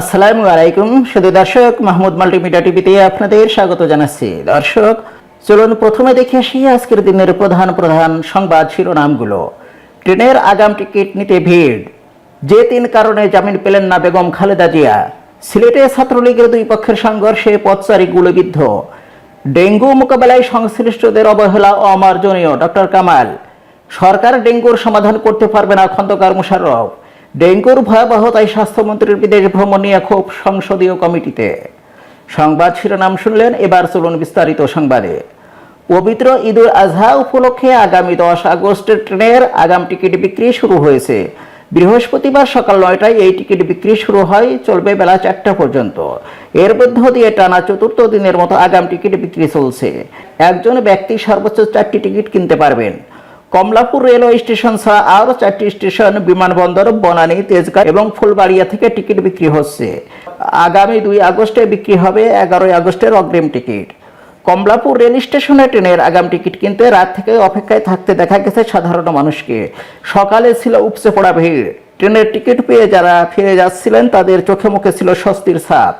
আসসালামু আলাইকুম শুধু দর্শক মাহমুদ মাল্টিমিডিয়া টিভিতে আপনাদের স্বাগত জানাচ্ছি। দর্শক, চলুন প্রথমে দেখে আসি আজকের দিনের প্রধান প্রধান সংবাদ শিরোনামগুলো। ট্রেনের আগাম টিকিট নিতে ভিড়। যে তিন কারণে জামিন পেলেন না বেগম খালেদা জিয়া। সিলেটে ছাত্রলীগের দুই পক্ষের সংঘর্ষে পথচারী গুলিবিদ্ধ। ডেঙ্গু মোকাবেলায় সংশ্লিষ্টদের অবহেলা অমার্জনীয়, ডক্টর কামাল। সরকার ডেঙ্গুর সমাধান করতে পারবে না খন্দকার মুশাররফ। ডেঙ্গুর ভয়াবহতায় স্বাস্থ্যমন্ত্রীর বিদেশ ভ্রমণ নিয়ে ক্ষোভ সংসদীয় কমিটিতে। সংবাদ শিরোনাম শুনলেন, এবার চলুন বিস্তারিত সংবাদে। পবিত্র ঈদুল আজহা উপলক্ষে আগামী দশ আগস্টের ট্রেনের আগাম টিকিট বিক্রি শুরু হয়েছে। বৃহস্পতিবার সকাল নয়টায় এই টিকিট বিক্রি শুরু হয়, চলবে বেলা চারটা পর্যন্ত। এর মধ্য দিয়ে টানা চতুর্থ দিনের মতো আগাম টিকিট বিক্রি চলছে। একজন ব্যক্তি সর্বোচ্চ চারটি টিকিট কিনতে পারবেন। কমলাপুর রেলওয়ে স্টেশন ছাড়া আরও চারটি স্টেশন, বিমানবন্দর, বনানী তেজগাঁ এবং ফুলবাড়িয়া থেকে টিকিট বিক্রি হচ্ছে। আগামী দুই আগস্টে বিক্রি হবে এগারোই আগস্টের অগ্রিম টিকিট। কমলাপুর রেল স্টেশনে ট্রেনের আগাম টিকিট কিনতে রাত থেকে অপেক্ষায় থাকতে দেখা গেছে সাধারণ মানুষকে। সকালে ছিল উপচে পড়া ভিড়। ট্রেনের টিকিট পেয়ে যারা ফিরে যাচ্ছিলেন তাদের চোখে মুখে ছিল স্বস্তির ছাপ।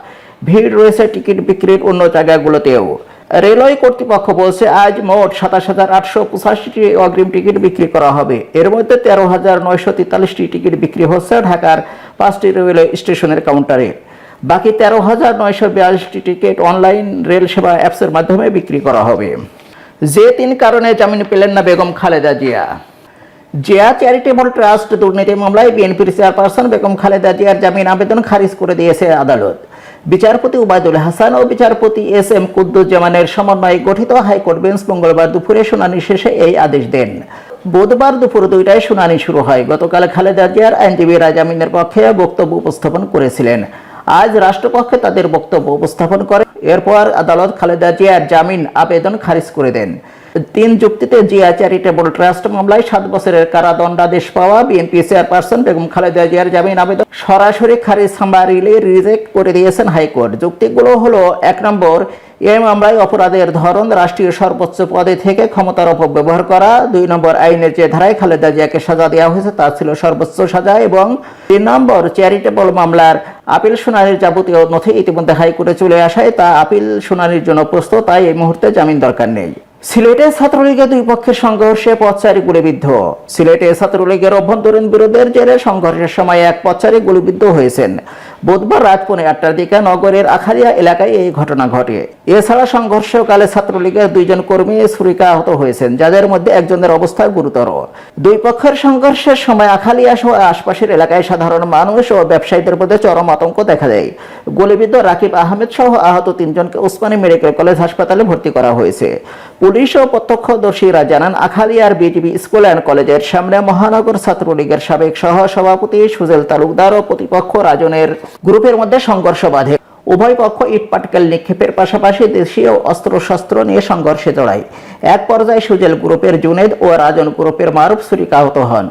ভিড় রয়েছে টিকিট বিক্রির অন্য জায়গাগুলোতেও। রেলওয়ে কর্তৃপক্ষ বলছে, আজ মোট সাতাশ হাজার আটশো পঁচাশিটি অগ্রিম টিকিট বিক্রি করা হবে। এর মধ্যে তেরো হাজার নয়শো তেতাল্লিশটি টিকিট বিক্রি হচ্ছে ঢাকার পাঁচটি রেলওয়ে স্টেশনের কাউন্টারে। বাকি তেরো হাজার নয়শো বিয়াল্লিশটি টিকিট অনলাইন রেল সেবা অ্যাপসের মাধ্যমে বিক্রি করা হবে। যে তিন কারণে জামিন পেলেন না বেগম খালেদা জিয়া। জিয়া চ্যারিটেবল ট্রাস্ট দুর্নীতি মামলায় বিএনপির চেয়ারপারসন বেগম খালেদা জিয়ার জামিন আবেদন খারিজ করে দিয়েছে আদালত। বিচারপতি উবায়দুল হাসান ও বিচারপতি এস এম কুদ্দুজ্জামানের সমন্বয়ে গঠিত হাইকোর্ট বেঞ্চ মঙ্গলবার দুপুরে শুনানি শেষে এই আদেশ দেন। বুধবার দুপুর দুইটায় শুনানি শুরু হয়। গতকাল খালেদা জিয়ার আইনজীবীরা রাজামিনের পক্ষে বক্তব্য উপস্থাপন করেছিলেন। আজ রাষ্ট্রপক্ষে তাদের বক্তব্য উপস্থাপন করে। এরপর আদালত খালেদা জিয়ার জামিন আবেদন খারিজ করে দেন। তিন যুক্তিতে জিয়া চ্যারিটেবল ট্রাস্ট মামলায় সাত বছরের কারাদণ্ডাদেশ পাওয়া বিএনপি চেয়ারপারসন বেগম খালেদা জিয়ার জামিন আবেদন সরাসরি খারিজ সাম্বারিলে রিজেক্ট করে দিয়েছেন হাইকোর্ট। যুক্তিগুলো হলো, এক নম্বর এই মামলায় অপরাধের ধরন রাষ্ট্রীয় সর্বোচ্চ পদে থেকে ক্ষমতার অপব্যবহার করা। দুই নম্বর, আইনের যে ধারায় খালেদা জিয়াকে সাজা দেওয়া হয়েছে তা ছিল সর্বোচ্চ সাজা এবং তিন নম্বর, চ্যারিটেবল মামলার আপিল শুনানির যাবতীয় নথি ইতিমধ্যে হাইকোর্টে চলে আসায় তা আপিল শুনানির জন্য প্রস্তুত, তাই এই মুহূর্তে জামিন দরকার নেই। সিলেটে ছাত্রলীগের দুই পক্ষের সংঘর্ষে পথচারী গুলিবিদ্ধ। সিলেটে ছাত্রলীগের অভ্যন্তরীণ বিরোধের জেরে সংঘর্ষের সময় এক পথচারী গুলিবিদ্ধ হয়েছেন। বুধবার রাত পৌনে আটটার দিকে নগরের আখালিয়া এলাকায় এই ঘটনা ঘটে। এছাড়া সংঘর্ষকালে ছাত্রলীগের দুইজন কর্মী ছুরিকা আহত হয়েছেন, যাদের মধ্যে একজনের অবস্থা গুরুতর। দুই পক্ষের সংঘর্ষের সময় আখালিয়া সহ আশপাশের এলাকায় সাধারণ মানুষ ও ব্যবসায়ীদের মধ্যে চরম আতঙ্ক দেখা দেয়। গুলিবিদ্ধ রাকিব আহমেদ সহ আহত তিনজনকে ওসমানী মেডিকেল কলেজ হাসপাতালে ভর্তি করা হয়েছে। পুলিশ ও প্রত্যক্ষদর্শীরা জানান, আখালিয়ার বিটিবি স্কুল অ্যান্ড কলেজের সামনে মহানগর ছাত্রলীগের সাবেক সহ সভাপতি সুজেল তালুকদার ও প্রতিপক্ষ রাজনের গ্রুপের মধ্যে সংঘর্ষ বাধে। উভয় পক্ষ ইট পাটকেল নিক্ষেপের পাশাপাশি দেশীয় অস্ত্রশস্ত্র নিয়ে সংঘর্ষে জড়ায়। এক পর্যায়ে সুজেল গ্রুপের জুনেদ ও রাজন গ্রুপের মারুফ সুরিকা আহত হন।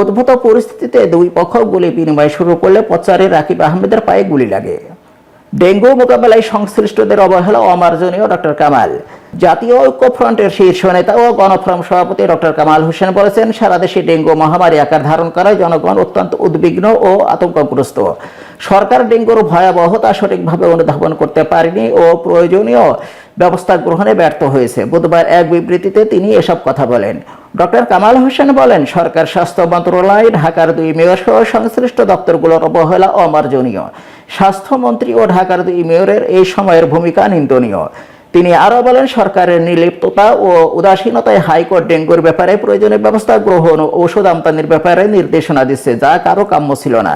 উদ্ভূত পরিস্থিতিতে দুই পক্ষ গুলি বিনিময় শুরু করলে পচারে রাকিব আহমেদের পায়ে গুলি লাগে। ডেঙ্গু মোকাবেলায় সংশ্লিষ্টদের অবহেলা অমার্জনীয় ডক্টর কামাল। জাতীয় ঐক্য ফ্রন্টের শীর্ষ নেতা ও গণফোরাম সভাপতি ডক্টর কামাল হোসেন বলেছেন, সারা দেশে ডেঙ্গু মহামারী আকার ধারণ করায় জনগণ অত্যন্ত উদ্বিগ্ন ও আতঙ্কগ্রস্ত। সরকার ডেঙ্গুর ভয়াবহতা সঠিকভাবে অনুধাবন করতে পারেনি ও প্রয়োজনীয় ব্যবস্থা গ্রহণে ব্যর্থ হয়েছে। বুধবার এক বিবৃতিতে তিনি এসব কথা বলেন। ডক্টর কামাল হোসেন বলেন, সরকার স্বাস্থ্য মন্ত্রণালয়, ঢাকার দুই মেয়র সহ সংশ্লিষ্ট দপ্তরগুলোর অবহেলা অমার্জনীয়। স্বাস্থ্যমন্ত্রী ও ঢাকার দুই মেয়রের এই সময়ের ভূমিকা নিন্দনীয়। তিনি আরও বলেন, সরকারের নির্লিপ্ততা ও উদাসীনতায় হাইকোর্ট ডেঙ্গুর ব্যাপারে প্রয়োজনীয় ব্যবস্থা গ্রহণ ও ঔষধ আমদানির ব্যাপারে নির্দেশনা দিচ্ছে, যা কারও কাম্য ছিল না।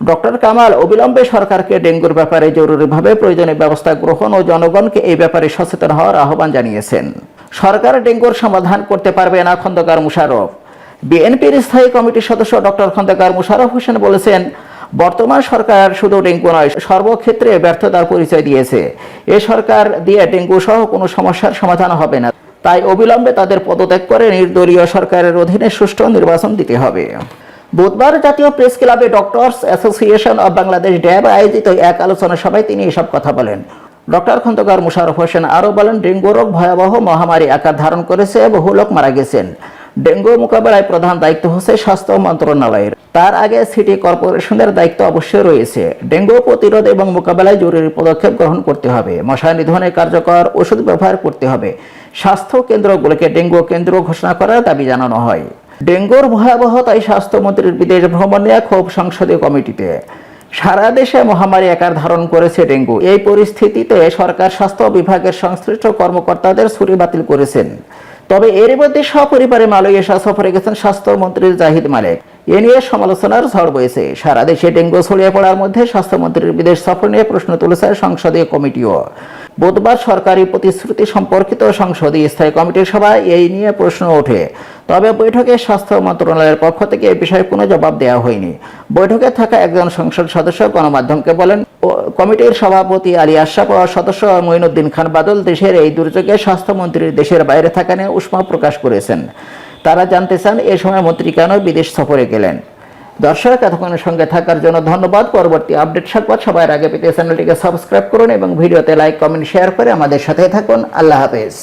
ডক্টর কামাল, অবিলম্বে সরকারকে ডেঙ্গুর ব্যাপারে জরুরিভাবে প্রয়োজনীয় ব্যবস্থা গ্রহণ ও জনগণকে এই ব্যাপারে সচেতন হওয়ার আহ্বান জানিয়েছেন। সরকার ডেঙ্গুর সমাধান করতে পারবে না খন্দকার মুশারফ। বিএনপির স্থায়ী কমিটির সদস্য ডক্টর খন্দকার মুশারফ হোসেন বলেছেন, বর্তমান সরকার শুধু ডেঙ্গু নয়, সর্বক্ষেত্রে ব্যর্থতার পরিচয় দিয়েছে। এ সরকার দিয়ে ডেঙ্গু সহ কোনো সমস্যার সমাধান হবে না। তাই অবিলম্বে তাদের পদত্যাগ করে নির্দলীয় সরকারের অধীনে সুষ্ঠু নির্বাচন দিতে হবে। বুধবার জাতীয় প্রেস ক্লাবে doctors association of Bangladesh DAB আয়োজিত এক আলোচনা সভায় তিনি এসব কথা বলেন। ডক্টর খন্দকার মুশারফ হোসেন আরও বলেন, ডেঙ্গু রোগ ভয়াবহ মহামারী আকার ধারণ করেছে, বহু লোক মারা গেছেন। ডেঙ্গু মোকাবেলায় প্রধান দায়িত্ব হচ্ছে স্বাস্থ্য মন্ত্রণালয়ের। তার আগে সিটি কর্পোরেশনের দায়িত্ব অবশ্যই রয়েছে। ডেঙ্গু প্রতিরোধ এবং মোকাবেলায় জরুরি পদক্ষেপ গ্রহণ করতে হবে। মশা নিধনে কার্যকর ওষুধ ব্যবহার করতে হবে। স্বাস্থ্য কেন্দ্রগুলোকে ডেঙ্গু কেন্দ্র ঘোষণা করার দাবি জানানো হয়। ডেঙ্গুর ভয়াবহতায় স্বাস্থ্যমন্ত্রীর বিদেশ ভ্রমণ নিয়ে ক্ষোভ সংসদীয় কমিটিতে। সারা দেশে মহামারী আকার ধারণ করেছে ডেঙ্গু। এই পরিস্থিতিতে সরকার স্বাস্থ্য বিভাগের সংশ্লিষ্ট কর্মকর্তাদের ছুরি বাতিল করেছেন। তবে এর মধ্যে সপরিবারে মালয়েশিয়া সফরে গেছেন স্বাস্থ্যমন্ত্রী জাহিদ মালিক। এ নিয়ে সমালোচনার ঝড় বয়েছে সারা দেশে ডেঙ্গু ছড়িয়ে পড়ার মধ্যে স্বাস্থ্যমন্ত্রীর বিদেশ সফর নিয়ে প্রশ্ন তুলেছে সংসদীয় কমিটিও। বুধবার সরকারি প্রতিশ্রুতি সম্পর্কিত সংসদীয় স্থায়ী কমিটির সভায় এই নিয়ে প্রশ্ন ওঠে। তবে বৈঠকে স্বাস্থ্য মন্ত্রণালয়ের পক্ষ থেকে এই বিষয়ে কোনো জবাব দেওয়া হয়নি। বৈঠকে থাকা একজন সংসদ সদস্য গণমাধ্যমকে বলেন কমিটির সভাপতি আলী আশরাফ ও সদস্য মঈনুদ্দিন খান বাদল দেশের এই দুর্যোগে স্বাস্থ্যমন্ত্রীর দেশের বাইরে থাকা নিয়ে উষ্মা প্রকাশ করেছেন। তারা জানতে চান, এ সময় মন্ত্রী কেন বিদেশ সফরে গেলেন? দর্শক, এতক্ষণের সঙ্গে থাকার জন্য ধন্যবাদ। পরবর্তী আপডেট সংবাদ সবার আগে পেতে চ্যানেলটিকে সাবস্ক্রাইব করুন এবং ভিডিওতে লাইক, কমেন্ট, শেয়ার করে আমাদের সাথে থাকুন। আল্লাহ হাফেজ।